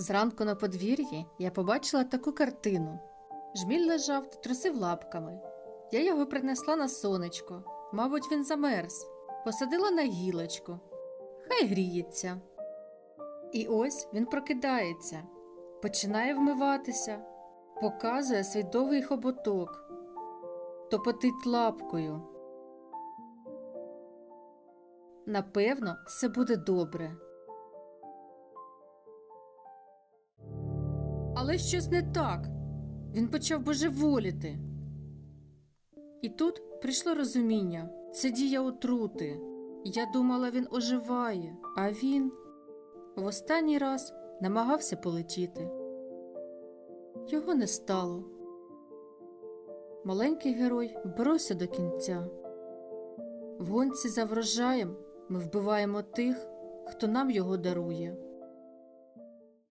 Зранку на подвір'ї я побачила таку картину. Жміль лежав та трусив лапками. Я його принесла на сонечко. Мабуть, він замерз. Посадила на гілочку. Хай гріється. І ось він прокидається, починає вмиватися, показує свій хоботок, топотить лапкою. Напевно, все буде добре. Але щось не так. Він почав божеволіти. І тут прийшло розуміння це дія отрути. Я думала, він оживає, а він в останній раз намагався полетіти. Його не стало. Маленький герой боровся до кінця. В гонці за врожаєм ми вбиваємо тих, хто нам його дарує.